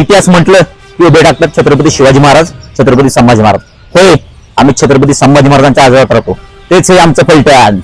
इतिहास म्हटलं की उभे टाकतात छत्रपती शिवाजी महाराज छत्रपती संभाजी महाराज. होय आम्ही छत्रपती संभाजी महाराजांच्या आजरात राहतो तेच हे आमचं पलटण